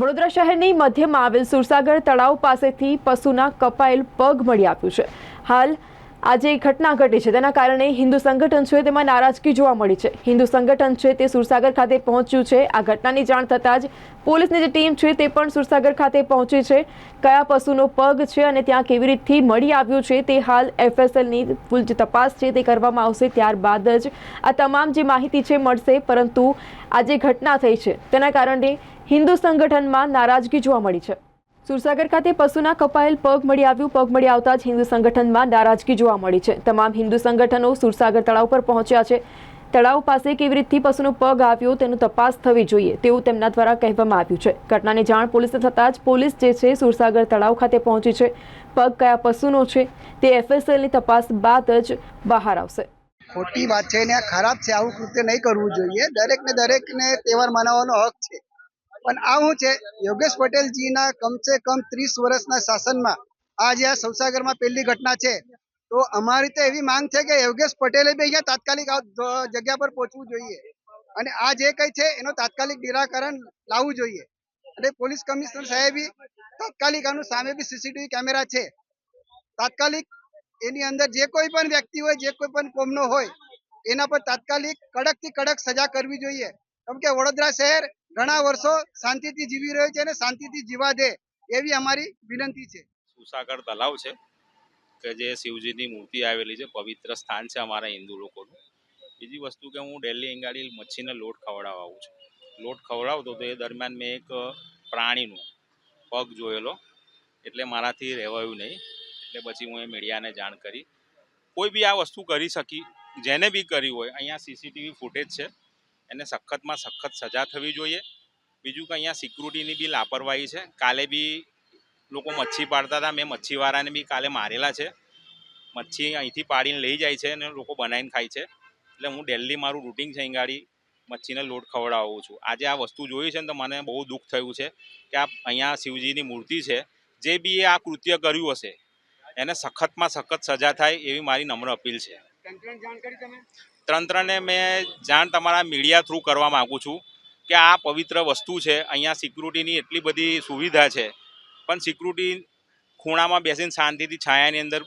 વડોદરા શહેરની મધ્યમાં આવેલ સુરસાગર તળાવ પાસેથી પશુના કપાયેલ પગ મળી આવ્યું છે. હાલ આજે જે ઘટના ઘટી છે. તેના કારણે હિન્દુ સંગઠન છે તેમાં નારાજગી જોવા મળી છે. હિન્દુ સંગઠન છે તે સુરસાગર ખાતે પહોંચ્યું છે. આ ઘટનાની જાણ થતાં જ પોલીસની જે ટીમ છે તે પણ સુરસાગર ખાતે પહોંચી છે. કયા પશુનો પગ છે અને ત્યાં કેવી રીતથી મળી આવ્યું છે તે હાલ એફએસએલની ફૂલ જે તપાસ છે તે કરવામાં આવશે ત્યારબાદ જ આ તમામ જે માહિતી છે મળશે. પરંતુ આ જે ઘટના થઈ છે. તેના કારણે હિન્દુ સંગઠનમાં નારાજગી જોવા મળી છે. સુરસાગર ખાતે પશુના કપાયેલ પગ મળી આવ્યું. પગ મળી આવતા જ હિન્દુ સંગઠનમાં નારાજગી જોવા મળી છે. તમામ હિન્દુ સંગઠનો સુરસાગર તળાવ પર પહોંચ્યા છે. તળાવ પાસે કેવી રીતથી પશુનો પગ આવ્યો તેનું તપાસ થવી જોઈએ તેવું તેમના દ્વારા કહેવામાં આવ્યું છે. ઘટનાની જાણ પોલીસને થતાં જ પોલીસ જે છે સુરસાગર તળાવ ખાતે પહોંચી છે. પગ કયા પશુનો છે તે એફએસએલની તપાસ બાદ જ બહાર આવશે. ખોટી વાત છે ને ખરાબ છે. આવું કૃત્ય નહીં કરવું જોઈએ. દરેકને દરેકને તહેવાર મનાવવાનો હક છે. પણ આ શું છે, યોગેશ પટેલજીના કમસે કમ ત્રીસ વર્ષના શાસનમાં આ આ સૌસાગરમાં પહેલી ઘટના છે. તો અમારી તો એવી માંગ છે કે યોગેશ પટેલે બી અહીંયા તાત્કાલિક જગ્યા પર પહોંચવું જોઈએ. અને આ જે કંઈ છે, એનો તાત્કાલિક નિરાકરણ લાવવું જોઈએ. અને પોલીસ કમિશનર સાહેબી તાત્કાલિક આનું સામે બી સીસીટીવી કેમેરા છે. તાત્કાલિક એની અંદર જે કોઈ પણ વ્યક્તિ હોય, જે કોઈ પણ કોમનો હોય, એના પર તાત્કાલિક કડકથી કડક સજા કરવી જોઈએ. કેમ કે વડોદરા શહેર ઘણા વર્ષો શાંતિથી જીવી રહ્યો છે અને શાંતિથી જીવા દે એવી અમારી વિનંતી છે. સુસાગર તલાવ છે, કે જે શિવજીની મૂર્તિ આવેલી છે, પવિત્ર સ્થાન છે અમારા હિન્દુ લોકોનું. બીજી વસ્તુ કે હું ડેલી અંગાડી મચ્છીને લોટ ખવડાવવા આવું છું. લોટ ખવડાવતો તો એ દરમિયાન મેં એક પ્રાણીનું પગ જોયેલો, એટલે મારાથી રહેવાયું નહીં. એટલે પછી હું એ મીડિયાને જાણ કરી. કોઈ બી આ વસ્તુ કરી શકી, જેને બી કરી હોય, અહીંયા સીસીટીવી ફૂટેજ છે. એને સખતમાં સખત સજા થવી જોઈએ. બીજું કે અહીંયા સિક્યુરિટીની બી લાપરવાહી છે. કાલે બી લોકો મચ્છી પાડતા હતા. મેં મચ્છીવાળાને બી કાલે મારેલા છે. મચ્છી અહીંથી પાડીને લઈ જાય છે અને લોકો બનાવીને ખાય છે. એટલે હું ડેલી મારું રૂટિન છે અહીંગાડી મચ્છીને લોટ ખવડાવું છું. આજે આ વસ્તુ જોઈ છે ને તો મને બહુ દુઃખ થયું છે કે આ અહીંયા શિવજીની મૂર્તિ છે. જે બી એ આ કૃત્ય કર્યું હશે, એને સખતમાં સખત સજા થાય એવી મારી નમ્ર અપીલ છે. તંત્રને મેં જાણ તમારા મીડિયા થ્રુ કરવા માગું છું કે આ પવિત્ર વસ્તુ છે. અહીંયા સિક્યુરિટીની એટલી બધી સુવિધા છે. પણ સિક્યુરિટી ખૂણામાં બેસીને શાંતિથી છાયાની અંદર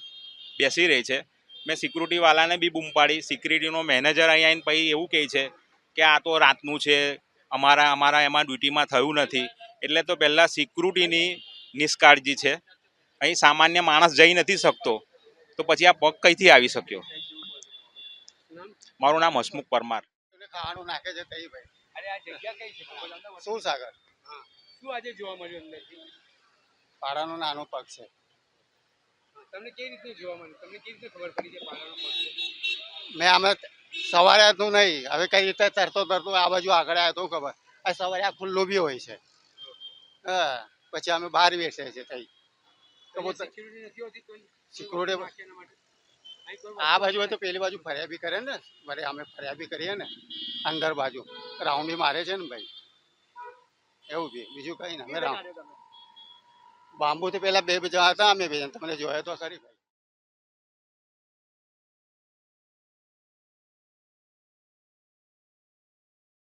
બેસી રહી છે. મેં સિક્યુરિટીવાલાને બી બૂમ પાડી. સિક્યુરિટીનો મેનેજર અહીંયા આવીને પછી એવું કહે છે કે આ તો રાતનું છે. અમારા અમારા એમાં ડ્યુટીમાં થયું નથી. એટલે તો પહેલાં સિક્યુરિટીની નિષ્કાળજી છે. અહીં સામાન્ય માણસ જઈ નથી શકતો. તો પછી આ પગ કઈથી આવી શક્યો? મારું નામ હસમુખ પરમાર. ખાવાનું નાખે છે તઈ ભાઈ. અરે આ જગ્યા કઈ છે? શું સાગર? શું આજે જોવા મળ્યું અંદરથી? પાડાનો નાનો પગ છે. તમને કેવી રીતનું જોવા મળ્યું? તમને કેવી રીતે ખબર પડી કે પાલાનો પગ? છે મેં અમે સવારે હતું નહીં હવે કઈ રીતે તરતો તરતો આ બાજુ આગળ આવ્યો તો ખબર. આ સવારે આ ખુલ્લો બી હોય છે. હા પછી અમે બહાર બેસીએ છીએ થઈ તો આ બાજુ હોય તો પેલી બાજુ ફર્યા બી કરે ને ભલે અમે ફર્યા બી કરીએ ને અંદર બાજુ. રાઉન્ડ બી મારે છે ને ભાઈ. એવું બી બીજું કઈ ને અમે રાઉન્ડ? બાંબુ તો પેલા બે જણા હતા અમે બે. તમને જોયા તો ખરી ભાઈ.